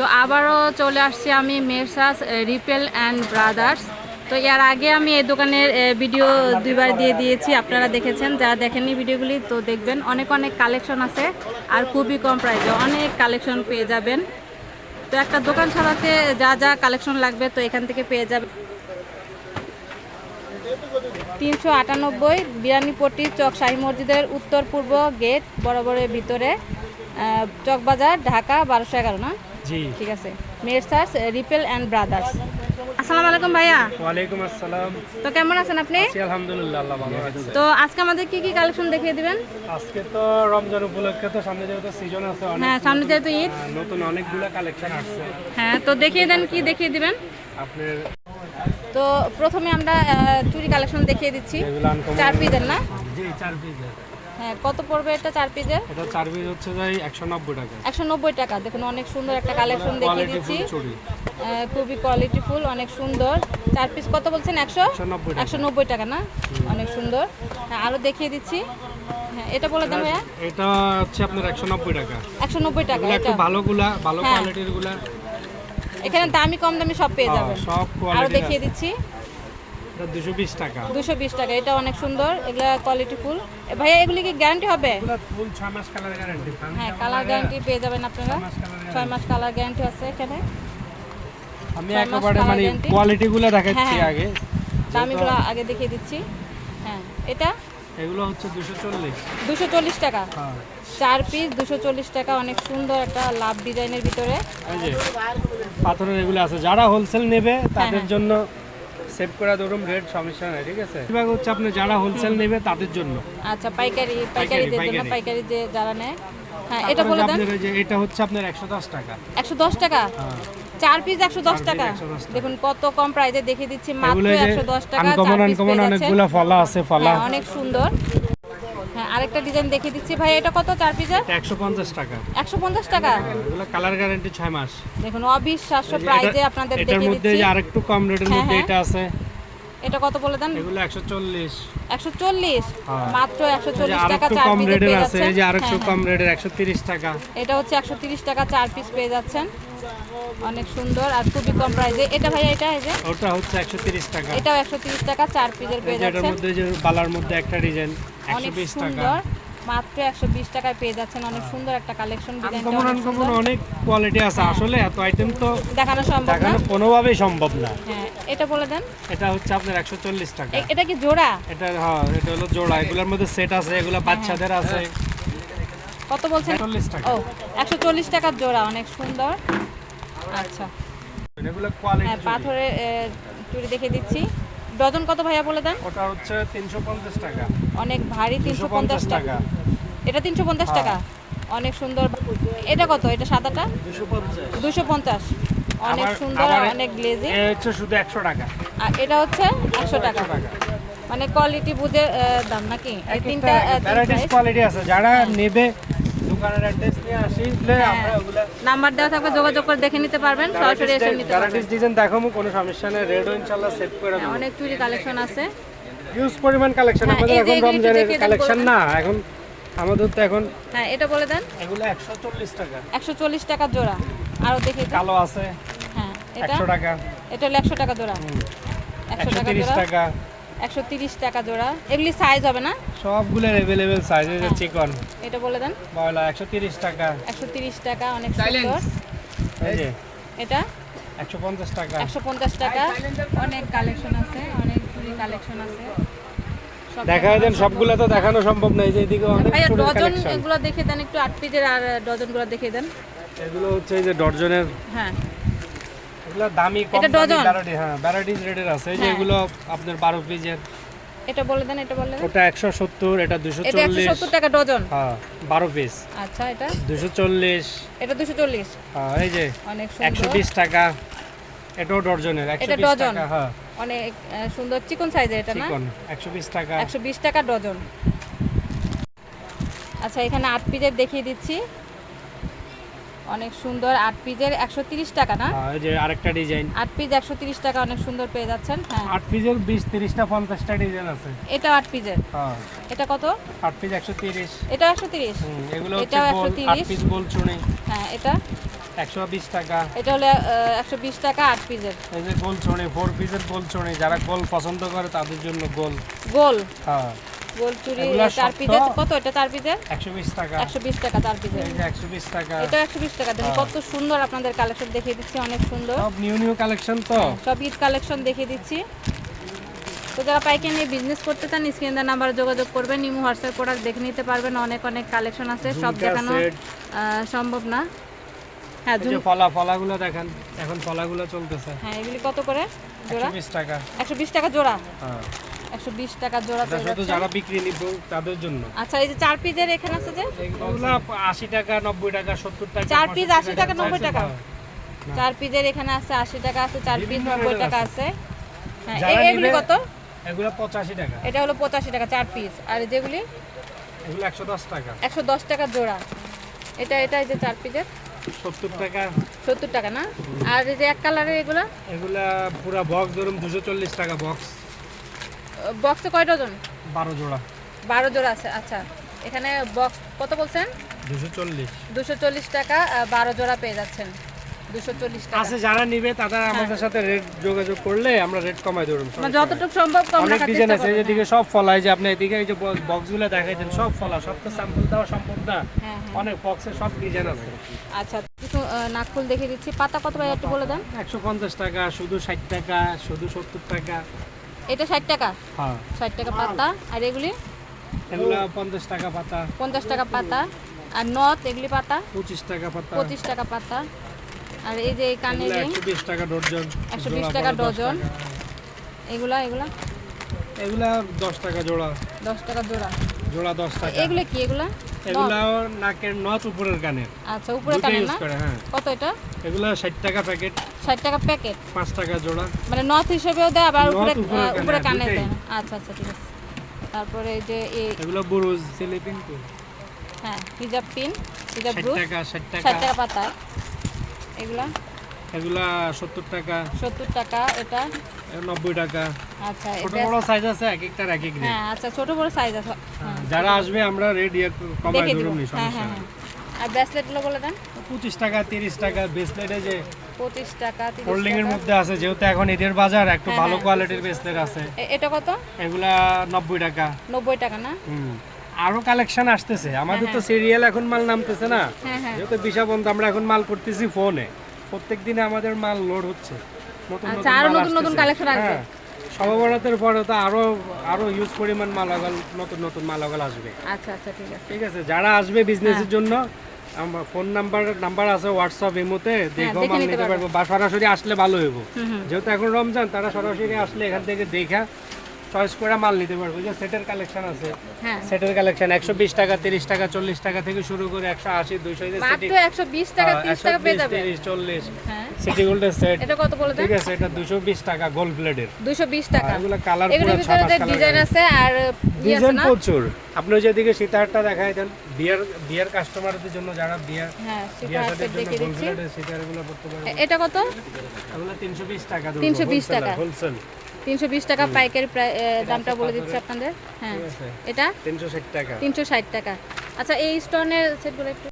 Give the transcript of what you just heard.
তো আবারও চলে আসছি আমি মেরসাস রিপেল অ্যান্ড ব্রাদার্স। তো এর আগে আমি এই দোকানের ভিডিও দুইবার দিয়ে দিয়েছি, আপনারা দেখেছেন, যারা দেখেননি ভিডিওগুলি তো দেখবেন, অনেক অনেক কালেকশন আছে আর খুবই কম প্রাইসে অনেক কালেকশন পেয়ে যাবেন। তো একটা দোকান সাজাতে যা যা কালেকশন লাগবে তো এখান থেকে পেয়ে যাবেন। তিনশো আটানব্বই বিরানিপট্টি চক শাহী মসজিদের উত্তর পূর্ব গেট, বরাবরের ভিতরে চকবাজার ঢাকা, বারোশো এগারো, না? জি। ঠিক আছে। রিপেল অ্যান্ড ব্রাদার্স আসসালামু আলাইকুম ভাইয়া। ওয়ালাইকুম আসসালাম। তো কেমন আছেন আপনি? আলহামদুলিল্লাহ আল্লাহ ভালো আছে। তো আজকে আমাদের কি কি কালেকশন দেখিয়ে দিবেন? আজকে তো রমজান উপলক্ষে তো সামনে যেহেতু সিজন আছে অনেক হ্যাঁ সামনে যেহেতু ঈদ। নতুন অনেকগুলো কালেকশন আসছে। হ্যাঁ তো দেখিয়ে দেন কি দেখিয়ে দিবেন? আপনার তো প্রথমে আমরা চুরি কালেকশন দেখিয়ে দিচ্ছি। চার পিসের না? জি চার পিসের হ্যাঁ কত পড়বে এটা চার পিসের এটা চার পিস হচ্ছে যাই একশো নব্বই টাকা। একশো নব্বই টাকা। দেখুন অনেক সুন্দর একটা কালেকশন দেখিয়ে দিচ্ছি। ফুল খুবই কোয়ালিটিফুল অনেক সুন্দর। চার পিস কত বলছেন? একশো? একশো নব্বই টাকা। না? অনেক সুন্দর। হ্যাঁ আরও দেখিয়ে দিচ্ছি। হ্যাঁ এটা বলে দেন ভাইয়া। এটা হচ্ছে আপনার একশো নব্বই টাকা। একশো নব্বই টাকা এগুলো একটু এটা। ভালোগুলা ভালো হ্যাঁ। কোয়ালিটিরগুলা। এখানে দামি কম দামি সব পেয়ে হ্যাঁ, যাবেন। সব কোয়ালিটি দেখিয়ে দিচ্ছি। দুশো বিশ টাকা। দুশো বিশ টাকা এটা অনেক সুন্দর এগুলা কোয়ালিটিফুল ভাইয়া এগুলি কি গ্যারান্টি হবে? ফুল ছয় মাস কালার গ্যারান্টি হ্যাঁ কালার গ্যারান্টি পেয়ে যাবেন আপনারা। মাস কালার ছয় মাস কালার গ্যারান্টি আছে এখানে। আমি একেবারে মানে guarantee? কোয়ালিটি গুলো দেখাচ্ছি হ্যাঁ। আগে। দামিগুলো আগে দেখিয়ে দিচ্ছি। হ্যাঁ এটা? এগুলো হচ্ছে দুশো চল্লিশ। দুশো চল্লিশ টাকা। হ্যাঁ। চার পিস দুশো চল্লিশ টাকা অনেক সুন্দর একটা লাভ ডিজাইনের ভিতরে। এই যে পাথরের এগুলো আছে। যারা হোলসেল নেবে তাদের হ্যাঁ। জন্য সেভ করে ধরুন রেট সমস্যা নাই ঠিক আছে? হচ্ছে আপনি যারা হোলসেল নেবে তাদের জন্য। আচ্ছা পাইকারি পাইকারিদের জন্য যারা নেয়। হ্যাঁ এটা বলে দেন। এটা হচ্ছে আপনার একশো দশ টাকা। একশো দশ টাকা? হ্যাঁ। চার পিস একশো দশ টাকা? 110 টাকা। দেখুন কত কম প্রাইসে দেখিয়ে দিচ্ছি মাত্র এগুলো যে একশো দশ টাকা আনকমন আনকমন পেয়ে ফলা আছে ফলা। হ্যাঁ অনেক সুন্দর। আরেকটা ডিজাইন দেখিয়ে দিচ্ছি। ভাই এটা কত চার পিসের একশো পঞ্চাশ টাকা। একশো পঞ্চাশ টাকা? হ্যাঁ, এগুলো কালার গ্যারান্টি 6 মাস। দেখুন অবিশ্বাস্য প্রাইজে আপনাদের দেখিয়ে দিচ্ছি। এর মধ্যে আরেকটু কম রেটের হ্যাঁ, মধ্যে হ্যাঁ। এটা আছে। এটা কত বলে দেন? এগুলো একশো চল্লিশ। একশো চল্লিশ? হ্যাঁ। মাত্র একশো এই যে চল্লিশ টাকা চার পিস পেয়ে যাচ্ছেন। এই যে আরেকটু হ্যাঁ, কম রেটের একশো তিরিশ টাকা। হ্যাঁ। এটা হচ্ছে একশো তিরিশ টাকা চার পিস পেয়ে যাচ্ছেন। অনেক সুন্দর আর খুবই কম প্রাইসে এটা ভাই এটা এই যে? ওটা হচ্ছে একশো তিরিশ টাকা। এটাও একশো তিরিশ টাকা চার পিসের পেয়ে যাচ্ছেন এটার মধ্যে যে বালার মধ্যে একটা ডিজাইন একশো অনেক বিশ টাকা। সুন্দর। মাত্র একশো বিশ টাকায় পেয়ে যাচ্ছেন। অনেক সুন্দর একটা কালেকশন আনকমন আনকমন অনেক কোয়ালিটি আছে। আসলে এত আইটেম তো দেখানো সম্ভব না। দেখানো কোনোভাবেই সম্ভব না। হ্যাঁ এটা বলে দেন। এটা হচ্ছে আপনার একশো চল্লিশ টাকা। এটা কি জোড়া? এটা হ্যাঁ এটা হলো জোড়া। এগুলোর মধ্যে সেট আছে এগুলো বাচ্চাদের আছে। কত বলছেন? চল্লিশ টাকা। ও একশো চল্লিশ টাকার জোড়া অনেক সুন্দর। আচ্ছা। এগুলো হ্যাঁ কোয়ালিটি পাথরে চুড়ি দেখে দিচ্ছি। ডজন কত ভাইয়া বলে দেন? ওটা হচ্ছে তিনশো পঞ্চাশ টাকা। অনেক ভারী দুশো তিনশো পঞ্চাশ পঞ্চাশ টাকা। টাকা। এটা তিনশো পঞ্চাশ হ্যাঁ। টাকা? অনেক সুন্দর। এটা কত? এটা সাদাটা? দুশো পঞ্চাশ। দুশো পঞ্চাশ। অনেক সুন্দর অনেক গ্লেজি এ হচ্ছে শুধু একশো টাকা। আর এটা হচ্ছে একশো টাকা। টাকা। মানে কোয়ালিটি বুঝে দাম নাকি? এই তিনটা কোয়ালিটি আছে। যারা নেবে দোকানের অ্যাড্রেস নিয়ে আসলে হ্যাঁ। আমরা ওগুলা নাম্বার দেওয়া থাকবে যোগাযোগ করে দেখে নিতে পারবেন সরাসরি এসে নিতে পারবেন। ভ্যারাইটিস ডিজাইন দেখাবো কোনো সমস্যা নেই রেডও ইনশাআল্লাহ সেভ করে হ্যাঁ, দেবো। অনেক চুরি কালেকশন আছে। হিউজ পরিমাণ কালেকশন হ্যাঁ, আমাদের এখন রমজানের কালেকশন না এখন আমাদের তো এখন হ্যাঁ এটা বলে দেন। এগুলো একশো চল্লিশ টাকা। একশো চল্লিশ টাকা জোড়া। আরও দেখে কালো আছে। হ্যাঁ এটা? একশো টাকা। এটা হলো একশো টাকা জোড়া। একশো একশো টাকা তিরিশ জোড়া টাকা। একশো তিরিশ টাকা জোড়া। এগুলি সাইজ হবে না? সবগুলোর অ্যাভেলেবেল সাইজে হ্যাঁ। চিকন। এটা বলে দেন। বয়লা একশো তিরিশ টাকা। একশো তিরিশ টাকা অনেক সুন্দর। এই যে। এটা? একশো পঞ্চাশ টাকা। একশো পঞ্চাশ টাকা। অনেক কালেকশন আছে অনেক চুরি কালেকশন আছে। দেখা দেন সবগুলো তো দেখানো সম্ভব নয় যে এদিকে অনেক ডজন এগুলো দেখে দেন একটু আট পিসের আর ডজনগুলো দেখে দেন। এগুলো হচ্ছে এই যে ডর্জনের হ্যাঁ। এগুলো দামি কম দামি ভ্যারাইটি হ্যাঁ ভ্যারাইটিস রেটের আছে। এই যে হ্যাঁ। এগুলো আপনার বারো পিসের এটা বলে দেন এটা বলে দেন। ওটা একশো সত্তর এটা দুশো এটা একশো চল্লিশ সত্তর টাকা ডজন? হ্যাঁ পিস আচ্ছা এটা? দুশো চল্লিশ। এটা দুশো চল্লিশ। হ্যাঁ এই যে অনেক সুন্দর। বিশ টাকা। এটাও ডর্জনের একশো এটা বিশ ডজন? টাকা হ্যাঁ। অনেক সুন্দর। চিকন সাইজের এটা না? চিকন টাকা। একশো বিশ টাকা ডজন। আচ্ছা এখানে আট পিসের দেখিয়ে দিচ্ছি। অনেক সুন্দর আট পিসের একশো তিরিশ টাকা না? হ্যাঁ, যে আরেকটা ডিজাইন। আট পিস একশো তিরিশ টাকা অনেক সুন্দর পেয়ে যাচ্ছেন হ্যাঁ। আট পিসের বিশ তিরিশটা পঞ্চাশটা ডিজাইন আছে। এটা আট পিসের হ্যাঁ। এটা কত? আট পিস একশো তিরিশ। এটা একশো তিরিশ? এগুলো এটাও 130 আট পিস গোল চুনি। হ্যাঁ এটা? একশো বিশ টাকা। এটা হলো একশো বিশ টাকা আট পিসের এই যে গোল চুনি ফোর পিসের গোল চুনি যারা গোল পছন্দ করে তাদের জন্য গোল। গোল? হ্যাঁ। গোল চুরি চার পিসের কত? এটা চার পিসের একশো বিশ টাকা। একশো বিশ টাকা চার পিসের এই যে একশো বিশ টাকা। এটা একশো বিশ টাকা। দেখুন হ্যাঁ। কত সুন্দর আপনাদের কালেকশন দেখিয়ে দিচ্ছি অনেক সুন্দর। সব নিউ নিউ কালেকশন তো? সব ঈদ কালেকশন দেখিয়ে দিচ্ছি। তো যারা পাইকারি নিয়ে বিজনেস করতে চান স্ক্রিন দেওয়ার নাম্বারে যোগাযোগ করবেন। নিমু হোয়াটসঅ্যাপ প্রোডাক্ট দেখে নিতে পারবেন। অনেক অনেক কালেকশন আছে। সব দেখানো সম্ভব না। হ্যাঁ ফলা ফলাগুলো দেখেন এখন ফলাগুলো চলতেছে। হ্যাঁ এগুলি কত করে জোড়া? একশো বিশ টাকা। একশো বিশ টাকা জোড়া। হ্যাঁ। একশো বিশ টাকা জোড়া পেয়ে শুধু যারা বিক্রি নিব তাদের জন্য। আচ্ছা এই যে চার পিসের এখানে আছে যে? এগুলো আশি টাকা নব্বই টাকা সত্তর টাকা চার 65 80 টাকা, 90 টাকা? চার পিসের এখানে আছে আশি টাকা আছে চার পিস বিভিন্ন নব্বই রেটের টাকা আছে। হ্যাঁ এগুলি কত? এগুলো পঁচাশি টাকা। এটা হলো পঁচাশি টাকা চার পিস আর যেগুলি? এগুলো একশো দশ টাকা। একশো দশ টাকা জোড়া। এটা এটা এই যে চার পিসের সত্তর টাকা। সত্তর টাকা না? আর এই যে এক কালারের এগুলো? এগুলা পুরা বক্স ধরুন দুশো চল্লিশ টাকা বক্স বক্সে কয় ডজন? বারো জোড়া। বারো জোড়া আছে আচ্ছা। এখানে বক্স কত বলছেন? দুশো চল্লিশ। দুশো চল্লিশ টাকা বারো জোড়া পেয়ে যাচ্ছেন। দুশো চল্লিশ টাকা। আছে যারা নিবে তারা আমাদের সাথে রেট যোগাযোগ করলে আমরা রেট কমাই ধরুন মানে যতটুকু সম্ভব কম অনেক রাখার ডিজাইন আছে এদিকে সব ফলা এই যে আপনি এদিকে এই যে বক্সগুলো দেখাইছেন সব ফলা সব তো স্যাম্পল দেওয়া সম্ভব না। হ্যাঁ হ্যাঁ। অনেক বক্সে সব ডিজাইন আছে। আচ্ছা কিছু নাকফুল দেখিয়ে দিচ্ছি। পাতা কত ভাই একটু বলে দেন। একশো পঞ্চাশ টাকা শুধু ষাট টাকা শুধু সত্তর টাকা। এটা ষাট টাকা। হ্যাঁ। ষাট টাকা পাতা। আর এগুলি? এগুলো পঞ্চাশ টাকা পাতা। পঞ্চাশ টাকা পাতা। আর নথ এগুলি পাতা? পঁচিশ টাকা পাতা। পঁচিশ টাকা পাতা। আর এই যে একশো বিশ টাকা ডজন। 120 টাকা ডজন। এগুলা এগুলা? এগুলা দশ টাকা জোড়া। দশ টাকা জোড়া। জোড়া দশ টাকা। এগুলো কি এগুলা? এগুলা নাকের নথ উপরের কানে আচ্ছা উপরের কানে না? হ্যাঁ। কত এটা? এগুলা ষাট টাকা প্যাকেট। ষাট টাকা প্যাকেট। পাঁচ টাকা জোড়া। মানে নথ হিসেবেও দেয় আবার উপরে উপরে কানে, উপরে কানে। দেয়। আচ্ছা আচ্ছা ঠিক আছে। তারপরে যে এগুলো বুরুজ হ্যাঁ হিজাব পিন হিজাব ষাট ব্রুশ টাকা ষাট টাকা। পাতা। এগুলা? এগুলা সত্তর টাকা। সত্তর টাকা এটা নব্বই টাকা। আচ্ছা ছোট বড় সাইজ আছে এক একটার এক এক হ্যাঁ আচ্ছা ছোট বড় সাইজ আছে। হ্যাঁ যারা আসবে আমরা রেট ইয়ে কমাই হ্যাঁ হ্যাঁ হ্যাঁ। আর ব্রেসলেটগুলো বলে দেন। পঁচিশ টাকা তিরিশ টাকা ব্রেসলেটে যে পঁচিশ টাকা হোল্ডিং এর মধ্যে আছে যেহেতু এখন ঈদের বাজার একটু হ্যাঁ, ভালো হ্যাঁ। কোয়ালিটির ব্রেসলেট আছে। এটা কত? এগুলা নব্বই টাকা। নব্বই টাকা না? হুম। আরও কালেকশন আসতেছে। আমাদের তো হ্যাঁ। সিরিয়াল এখন মাল নামতেছে না। হ্যাঁ হ্যাঁ। যেহেতু বিশা বন্ধ আমরা এখন মাল করতেছি ফোনে প্রত্যেক দিনে আমাদের মাল লোড হচ্ছে। নতুন আচ্ছা, আরও নতুন নতুন collection আসবে। হ্যাঁ, পরে তো আরও আরও ইউজ পরিমাণ মালাগাল নতুন নতুন মালাগাল আসবে। আচ্ছা আচ্ছা ঠিক আছে। ঠিক আছে যারা আসবে বিজনেসের হ্যাঁ। জন্য আমার ফোন নাম্বার নাম্বার আছে হোয়াটসঅ্যাপ ইমোতে দেখো মাল নিতে পারব। বা সরাসরি আসলে ভালো হইব। যেহেতু এখন রমজান তারা সরাসরি আসলে এখান থেকে দেখা চয়েস করে মাল নিতে পারবে। যে সেটের কালেকশন আছে হ্যাঁ। সেটের কালেকশন একশো বিশ টাকা তিরিশ টাকা চল্লিশ টাকা থেকে শুরু করে মাত্র টাকা টাকা পেয়ে যাবে। হ্যাঁ। সিটি গোল্ডের সেট এটা কত বলে ঠিক আছে এটা দুশো বিশ টাকা গোল্ড প্লেটের দুশো বিশ টাকা। এগুলো কালার পুরো ভিতরে ডিজাইন আছে আর ডিজাইন প্রচুর। আপনি যেদিকে সীতাহারটা দেখাই দেন বিয়ার বিয়ার কাস্টমারদের জন্য যারা বিয়ার হ্যাঁ দেখিয়ে দিচ্ছি। সীতাহারগুলো পড়তে পারবে এটা কত? এগুলো তিনশো বিশ টাকা 320 টাকা। হোলসেল তিনশো বিশ টাকা পাইকারি দামটা বলে দিচ্ছি আপনাদের। হ্যাঁ। এটা? তিনশো ষাট টাকা। তিনশো ষাট টাকা। আচ্ছা এই স্টোনের সেটগুলো একটু